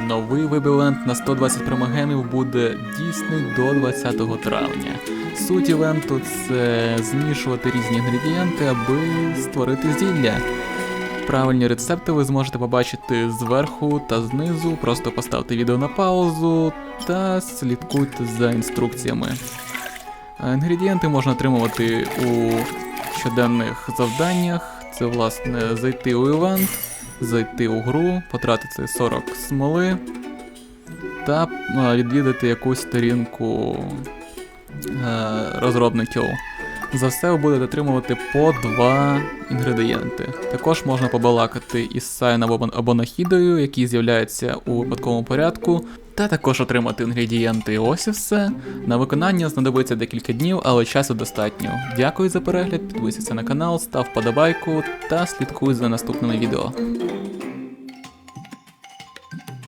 Новий веб-івент на 120 промагемів буде дійсний до 20 травня. Суть івенту це змішувати різні інгредієнти, аби створити зілля. Правильні рецепти ви зможете побачити зверху та знизу. Просто поставте відео на паузу та слідкуйте за інструкціями. Інгредієнти можна отримувати у щоденних завданнях. Це, власне, зайти у івент, зайти у гру, потратити 40 смоли та відвідати якусь сторінку е, розробників. За все ви будете отримувати по два інгредієнти. Також можна побалакати із Сайном або, Нахідою, які з'являються у випадковому порядку, та також отримати інгредієнти. Ось і все. На виконання знадобиться декілька днів, але часу достатньо. Дякую за перегляд, підписуйся на канал, став подобайку та слідкуй за наступними відео.